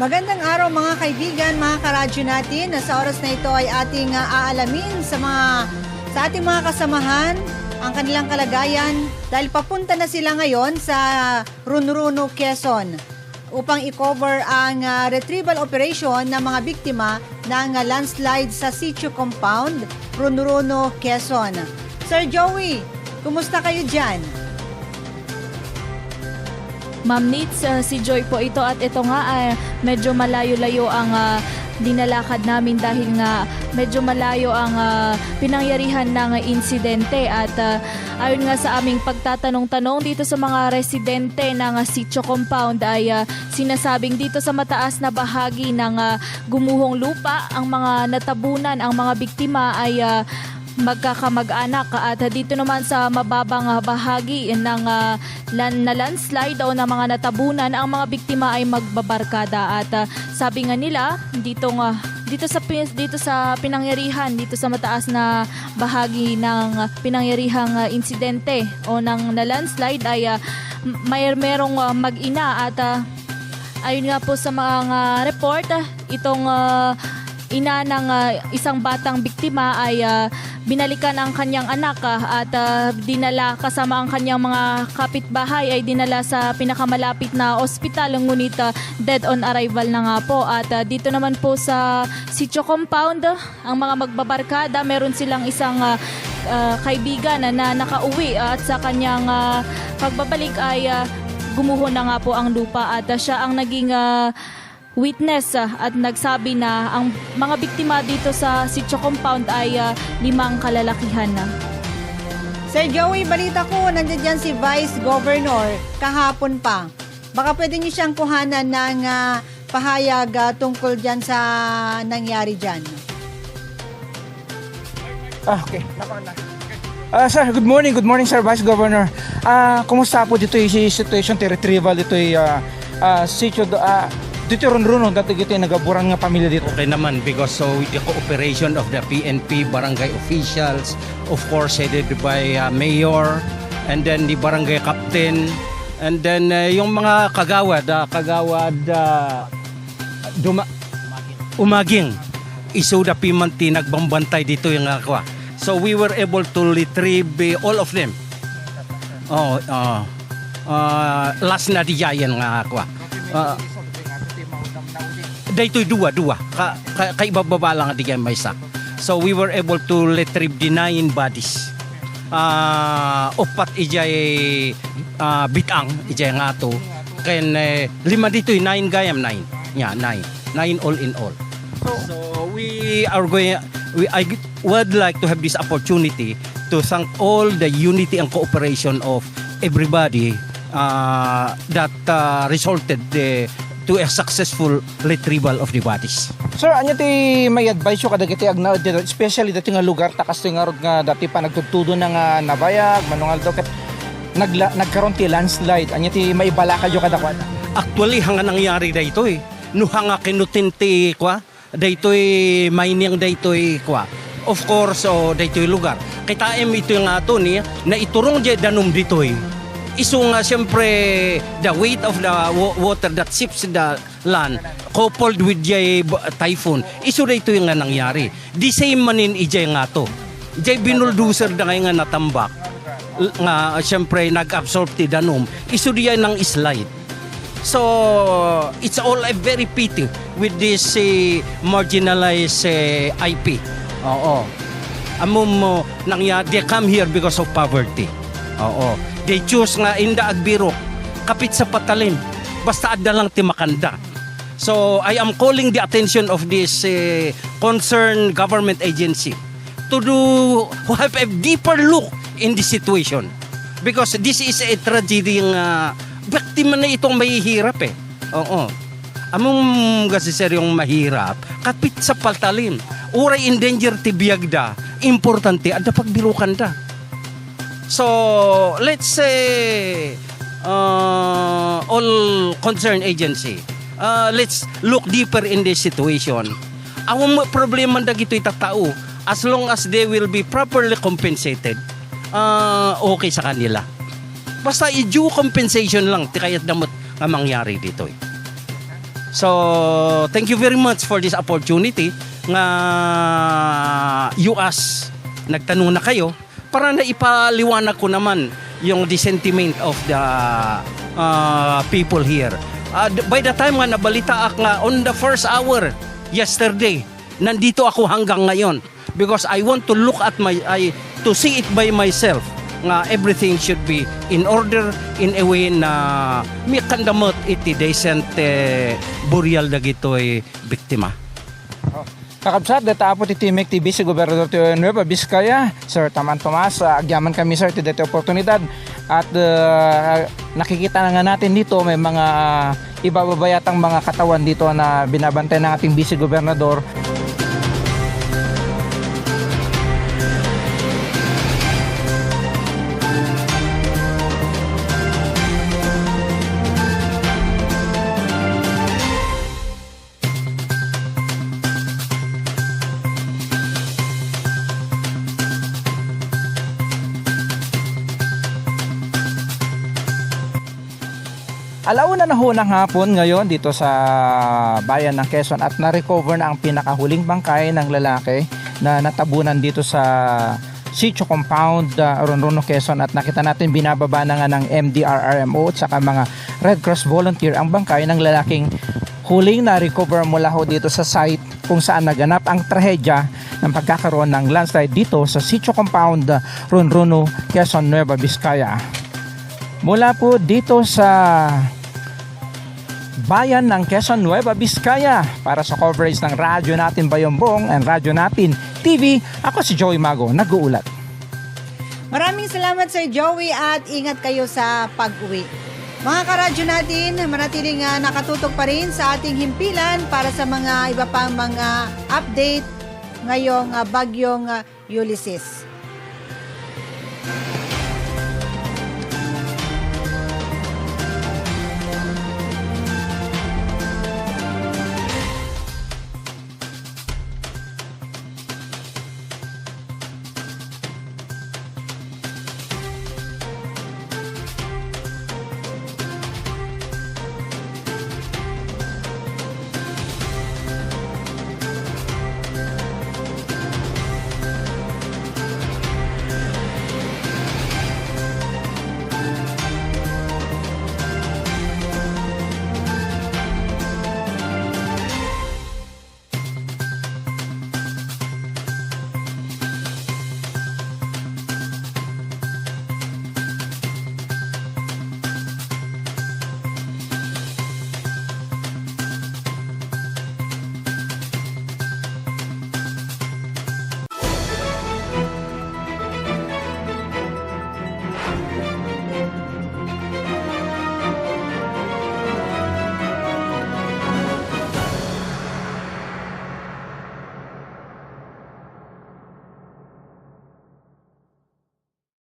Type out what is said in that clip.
Magandang araw mga kaibigan, mga karadyo natin. Na sa oras na ito ay ating ah, aalamin sa mga sa ating mga kasamahan ang kanilang kalagayan dahil papunta na sila ngayon sa Runruno, Quezon upang i-cover ang ah, retrieval operation ng mga biktima ng ah, landslide sa Sitio Compound, Runruno, Quezon. Sir Joey, kumusta kayo dyan? Ma'am Nitz, uh, si Joy po ito at ito nga ay medyo malayo-layo ang uh, dinalakad namin dahil nga medyo malayo ang uh, pinangyarihan ng insidente at uh, ayon nga sa aming pagtatanong-tanong dito sa mga residente ng uh, sitio compound ay uh, sinasabing dito sa mataas na bahagi ng uh, gumuhong lupa ang mga natabunan ang mga biktima ay uh, magkakamag-anak. At dito naman sa mababang ah, bahagi ng ah, lan na landslide o ng mga natabunan ang mga biktima ay magbabarkada. At ah, sabi nga nila dito nga dito sa dito sa pinangyarihan dito sa mataas na bahagi ng pinangyarihang ah, insidente o ng na landslide ay m- may merong ah, mag-ina. At ah, Ayon nga po sa mga report, ah, itong ah, ina ng ah, isang batang biktima ay ah, binalikan ang kanyang anak ah, at ah, dinala kasama ang kanyang mga kapitbahay ay dinala sa pinakamalapit na ospital. Ngunit ah, dead on arrival na nga po. At ah, dito naman po sa sitio compound ah, ang mga magbabarkada meron silang isang ah, ah, kaibigan na, na nakauwi. Ah, at sa kanyang ah, pagbabalik ay ah, gumuho na nga po ang lupa. At ah, siya ang naging ah, witness ah, at nagsabi na ang mga biktima dito sa sitio compound ay ah, limang kalalakihan na. Sir Joey, balita ko, nandiyan dyan si Vice Governor kahapon pa. Baka pwede niyo siyang kuhanan ng ah, pahayag ah, tungkol dyan sa nangyari dyan. Ah, okay. Ah, sir, good morning. Good morning, sir, Vice Governor. Ah, kumusta po dito yung situation ti retrieval dito yung ah, ah, sitio ah, dito ron ron dati dito yung nagaburang nga pamilya dito. Okay naman because so with the cooperation of the PNP, barangay officials, of course headed by uh, mayor, and then the barangay captain, and then uh, yung mga kagawad, uh, kagawad uh, duma umaging isuda pimanti nagbambantay dito yung ako. So we were able to retrieve uh, all of them. Oh, uh, uh, last na diyayan nga ako. Uh, daytoy duwa duwa ka, ka, kaibababa lang di may isa so we were able to retrieve the nine bodies. Uh, upat ijay uh, bitang ijay nga to. Ken eh, lima dito nine gayam nine. Yeah nine. Nine all in all. So we are going we I would like to have this opportunity to thank all the unity and cooperation of everybody uh, that uh, resulted uh, to a successful retrieval of the bodies. Sir, anya ti may advice yo kada kiti agna dito, especially dati nga lugar takas ti nga rod nga dati pa nagtutudo na nga nabayag manungal daw nagla, nagkaroon ti landslide anya ti may bala kayo kada kwan. Actually, hanga nangyari dayto eh. No hanga kinutinti kwa, dayto eh, mining dayto eh, kwa. Of course, oh, dayto eh, lugar. Kita em ito yung ato ni na iturong di danom dito eh. Iso nga siyempre the weight of the wa- water that sips the land coupled with the typhoon. Iso dayto yung nga nangyari. The same manin ijay nga to. Ijay binuldoser na ngayon nga natambak nga siyempre nag-absorb ti danom. Iso diya ng slide. So it's all a very pity with this eh, marginalized eh, IP. Oo. Amo mo nangya they come here because of poverty. Oo. They choose nga inda agbiro kapit sa patalim. Basta adda lang ti makanda. So I am calling the attention of this eh, concerned government agency to do have a deeper look in this situation because this is a tragedy nga biktima na itong mahihirap eh. Oo. Among kasi sir yung mahirap, kapit sa paltalim. Uray in danger ti biyagda, importante, ada pagbirukan da. So, let's say, uh, all concerned agency, uh, let's look deeper in this situation. Ang problema na gito itatao, as long as they will be properly compensated, uh, okay sa kanila. Basta i-due compensation lang, ti kayat damot nga mangyari dito. So, thank you very much for this opportunity nga you ask, nagtanong na kayo para na ipaliwanag ko naman yung the sentiment of the uh, people here. Uh, by the time nga nabalita ak nga on the first hour yesterday, nandito ako hanggang ngayon because I want to look at my I to see it by myself nga everything should be in order in a way na may kandamot iti decent eh, burial dagitoy biktima. Kakabsat, data po ti Timek TV si Gobernador ti Nueva Vizcaya, Sir Taman Tomas, uh, agyaman kami sir ti dati oportunidad at uh, nakikita na nga natin dito may mga ibababayatang mga katawan dito na binabantay ng ating Vice Gobernador. Alauna na ho ng hapon ngayon dito sa bayan ng Quezon at na-recover na ang pinakahuling bangkay ng lalaki na natabunan dito sa Sitio Compound, uh, Ronrono, Quezon at nakita natin binababa na nga ng MDRRMO at saka mga Red Cross volunteer ang bangkay ng lalaking huling na-recover mula ho dito sa site kung saan naganap ang trahedya ng pagkakaroon ng landslide dito sa Sitio Compound, uh, Ronrono, Quezon, Nueva Vizcaya. Mula po dito sa bayan ng Quezon Nueva Vizcaya para sa coverage ng radyo natin Bayombong and radyo natin TV. Ako si Joey Mago, nag-uulat. Maraming salamat Sir Joey at ingat kayo sa pag-uwi. Mga karadyo natin, manatiling uh, nakatutok pa rin sa ating himpilan para sa mga iba pang mga update ngayong uh, bagyong uh, Ulysses.